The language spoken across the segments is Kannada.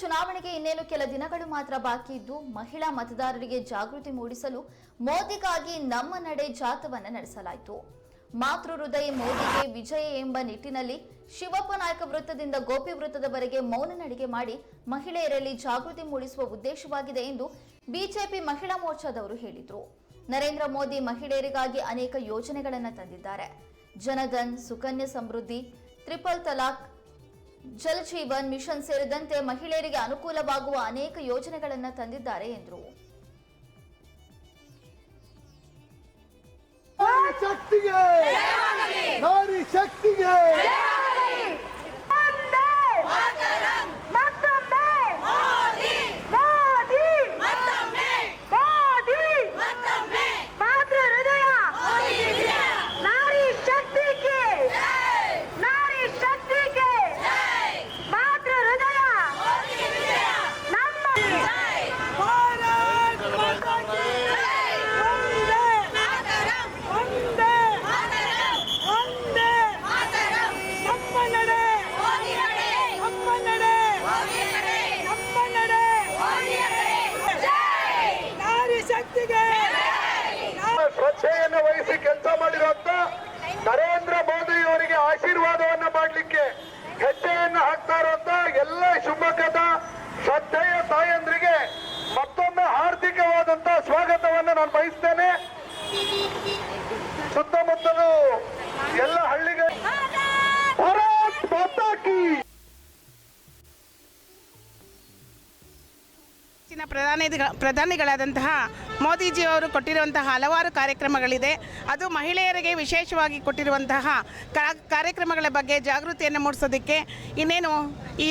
ಚುನಾವಣೆಗೆ ಇನ್ನೇನು ಕೆಲ ದಿನಗಳು ಮಾತ್ರ ಬಾಕಿ ಇದ್ದು ಮಹಿಳಾ ಮತದಾರರಿಗೆ ಜಾಗೃತಿ ಮೂಡಿಸಲು ಮೋದಿಗಾಗಿ ನಮ್ಮ ನಡೆ ಜಾಥವನ್ನ ನಡೆಸಲಾಯಿತು. ಮಾತೃ ಹೃದಯ ಮೋದಿಗೆ ವಿಜಯ ಎಂಬ ನಿಟ್ಟಿನಲ್ಲಿ ಶಿವಪ್ಪ ನಾಯಕ ವೃತ್ತದಿಂದ ಗೋಪಿ ವೃತ್ತದವರೆಗೆ ಮೌನ ನಡಿಗೆ ಮಾಡಿ ಮಹಿಳೆಯರಲ್ಲಿ ಜಾಗೃತಿ ಮೂಡಿಸುವ ಉದ್ದೇಶವಾಗಿದೆ ಎಂದು ಬಿಜೆಪಿ ಮಹಿಳಾ ಮೋರ್ಚಾದವರು ಹೇಳಿದರು. ನರೇಂದ್ರ ಮೋದಿ ಮಹಿಳೆಯರಿಗಾಗಿ ಅನೇಕ ಯೋಜನೆಗಳನ್ನು ತಂದಿದ್ದಾರೆ. ಜನಧನ್, ಸುಕನ್ಯಾ ಸಮೃದ್ಧಿ, ತ್ರಿಪಲ್ ತಲಾಕ್ ಜಲ್ ಜೀವನ್ ಮಿಷನ್ ಸೇರಿದಂತೆ ಮಹಿಳೆಯರಿಗೆ ಅನುಕೂಲವಾಗುವ ಅನೇಕ ಯೋಜನೆಗಳನ್ನು ತಂದಿದ್ದಾರೆ ಎಂದರು. ಶಕ್ತಿಗೆ! ನಾರಿ ಶಕ್ತಿಗೆ ಒಂದೇ ಮತ್ತೊಮ್ಮೆ ಮೋದಿ ಮೋದಿ ಮಾತೃ ಹೃದಯ ನಾರಿ ಶಕ್ತಿಗೆ ನಾರಿ ಶಕ್ತಿಗೆ ಮಾತೃ ಹೃದಯ ನಮ್ಮ ಒಂದೇ ಒಂದೇ ನಮ್ಮ ನಡೆ ನಮ್ಮ ನಡೆ ನಮ್ಮ ನಡೆ ನಾರಿ ಶಕ್ತಿಗೆ ಸ್ವಚ್ಛೆಯನ್ನು ವಹಿಸಿ ಕೆಲಸ ಮಾಡಿರುವಂತ ನರೇಂದ್ರ ಮೋದಿ ಅವರಿಗೆ ಆಶೀರ್ವಾದವನ್ನ ಮಾಡಲಿಕ್ಕೆ ಹೆಜ್ಜೆಯನ್ನು ಹಾಕ್ತಾ ಇರುವಂತ ಎಲ್ಲ ಶಿವಮೊಗ್ಗದ ಶ್ರದ್ಧೆಯ ತಾಯಂದ್ರಿಗೆ ಮತ್ತೊಮ್ಮೆ ಹಾರ್ದಿಕವಾದಂತಹ ಸ್ವಾಗತವನ್ನು ನಾನು ಬಯಸ್ತೇನೆ. ಸುತ್ತಮುತ್ತಲು ಎಲ್ಲ ಹಳ್ಳಿಗೆ ಪ್ರಧಾನಿ ಪ್ರಧಾನಿಗಳಾದಂತಹ ಮೋದಿಜಿಯವರು ಕೊಟ್ಟಿರುವಂತಹ ಹಲವಾರು ಕಾರ್ಯಕ್ರಮಗಳಿದೆ. ಅದು ಮಹಿಳೆಯರಿಗೆ ವಿಶೇಷವಾಗಿ ಕೊಟ್ಟಿರುವಂತಹ ಕಾರ್ಯಕ್ರಮಗಳ ಬಗ್ಗೆ ಜಾಗೃತಿಯನ್ನು ಮೂಡಿಸೋದಕ್ಕೆ ಇನ್ನೇನು ಈ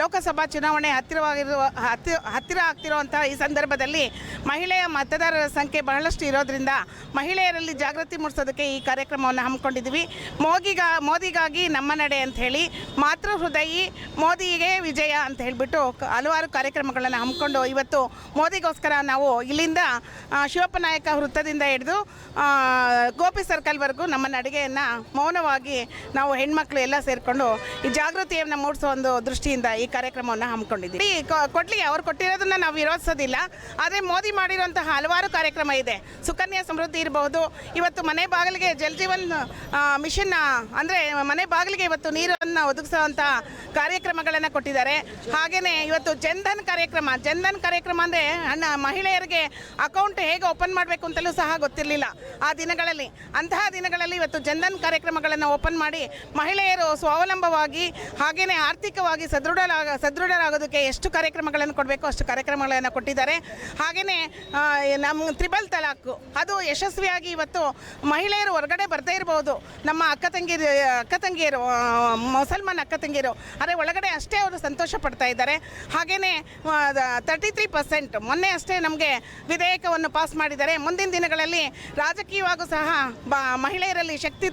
ಲೋಕಸಭಾ ಚುನಾವಣೆ ಹತ್ತಿರವಾಗಿರುವ, ಹತ್ತಿ, ಹತ್ತಿರ ಆಗ್ತಿರುವಂತಹ ಈ ಸಂದರ್ಭದಲ್ಲಿ ಮಹಿಳೆಯ ಮತದಾರರ ಸಂಖ್ಯೆ ಬಹಳಷ್ಟು ಇರೋದ್ರಿಂದ ಮಹಿಳೆಯರಲ್ಲಿ ಜಾಗೃತಿ ಮೂಡಿಸೋದಕ್ಕೆ ಈ ಕಾರ್ಯಕ್ರಮವನ್ನು ಹಮ್ಮಿಕೊಂಡಿದ್ವಿ ಮೋದಿಗ ಮೋದಿಗಾಗಿ ನಮ್ಮ ನಡೆ ಅಂತ ಹೇಳಿ ಮಾತೃ ಹೃದಯಿ ಮೋದಿಗೆ ವಿಜಯ ಅಂತ ಹೇಳಿಬಿಟ್ಟು ಹಲವಾರು ಕಾರ್ಯಕ್ರಮಗಳನ್ನು ಹಮ್ಮಿಕೊಂಡು ಇವತ್ತು ಮೋದಿಗೋಸ್ಕರ ನಾವು ಇಲ್ಲಿಂದ ಶಿವಪ್ಪ ನಾಯಕ ವೃತ್ತದಿಂದ ಹಿಡಿದು ಗೋಪಿ ಸರ್ಕಲ್ವರೆಗೂ ನಮ್ಮ ನಡಿಗೆಯನ್ನು ಮೌನವಾಗಿ ನಾವು ಹೆಣ್ಮಕ್ಳು ಎಲ್ಲ ಸೇರಿಕೊಂಡು ಈ ಜಾಗೃತಿಯನ್ನು ಮೂಡಿಸೋ ಒಂದು ದೃಷ್ಟಿಯಿಂದ ಈ ಕಾರ್ಯಕ್ರಮವನ್ನು ಹಮ್ಮಿಕೊಂಡಿದ್ದೀವಿ. ಕೊಡ್ಲಿ ಅವ್ರು ಕೊಟ್ಟಿರೋದನ್ನು ನಾವು ವಿರೋಧಿಸೋದಿಲ್ಲ, ಆದರೆ ಮೋದಿ ಮಾಡಿರುವಂತಹ ಹಲವಾರು ಕಾರ್ಯಕ್ರಮ ಇದೆ. ಸುಕನ್ಯಾ ಸಮೃದ್ಧಿ ಇರಬಹುದು, ಇವತ್ತು ಮನೆ ಬಾಗಿಲಿಗೆ ಜಲ್ ಜೀವನ್ ಮಿಷನ್ನ ಮಿಷನ್ ಅಂದರೆ ಮನೆ ಬಾಗಿಲಿಗೆ ಇವತ್ತು ನೀರನ್ನು ಒದಗಿಸುವಂಥ ಕಾರ್ಯಕ್ರಮಗಳನ್ನು ಕೊಟ್ಟಿದ್ದಾರೆ. ಹಾಗೆಯೇ ಇವತ್ತು ಜನ್ಧನ್ ಕಾರ್ಯಕ್ರಮ ಜನ್ಧನ್ ಕಾರ್ಯಕ್ರಮ ಅಂದರೆ ಅಣ್ಣ ಮಹಿಳೆಯರಿಗೆ ಅಕೌಂಟ್ ಹೇಗೆ ಓಪನ್ ಮಾಡಬೇಕು ಅಂತಲೂ ಸಹ ಗೊತ್ತಿರಲಿಲ್ಲ. ಆ ದಿನಗಳಲ್ಲಿ, ಅಂತಹ ದಿನಗಳಲ್ಲಿ ಇವತ್ತು ಜನ್ಧನ್ ಕಾರ್ಯಕ್ರಮಗಳನ್ನು ಓಪನ್ ಮಾಡಿ ಮಹಿಳೆಯರು ಸ್ವಾವಲಂಬವಾಗಿ ಹಾಗೆಯೇ ಆರ್ಥಿಕವಾಗಿ ಸದೃಢ ಸದೃಢರಾಗೋದಕ್ಕೆ ಎಷ್ಟು ಕಾರ್ಯಕ್ರಮಗಳನ್ನು ಕೊಡಬೇಕು ಅಷ್ಟು ಕಾರ್ಯಕ್ರಮಗಳನ್ನು ಕೊಟ್ಟಿದ್ದಾರೆ. ಹಾಗೆಯೇ ನಮ್ಮ ತ್ರಿಬಲ್ ತಲಾಖು ಅದು ಯಶಸ್ವಿಯಾಗಿ ಇವತ್ತು ಮಹಿಳೆಯರು ಹೊರಗಡೆ ಬರ್ತಾ ಇರಬಹುದು ನಮ್ಮ ಅಕ್ಕ ತಂಗಿ ಅಕ್ಕ ತಂಗಿಯರು ಮುಸಲ್ಮಾನ್ ಅಕ್ಕ ತಂಗಿಯರು ಆದರೆ ಒಳಗಡೆ ಅಷ್ಟೇ ಅವರು ಸಂತೋಷ ಪಡ್ತಾ ಇದ್ದಾರೆ. ಹಾಗೆಯೇ ತರ್ಟಿ ತ್ರೀ ಪರ್ಸೆಂಟ್ ಮೊನ್ನೆ ಅಷ್ಟೇ ನಮಗೆ ವಿಧೇಯಕವನ್ನು ಪಾಸ್ ಮಾಡಿದ್ದಾರೆ. ಮುಂದಿನ ದಿನಗಳಲ್ಲಿ ರಾಜಕೀಯವಾಗೂ ಸಹ ಮಹಿಳೆಯರಲ್ಲಿ ಶಕ್ತಿ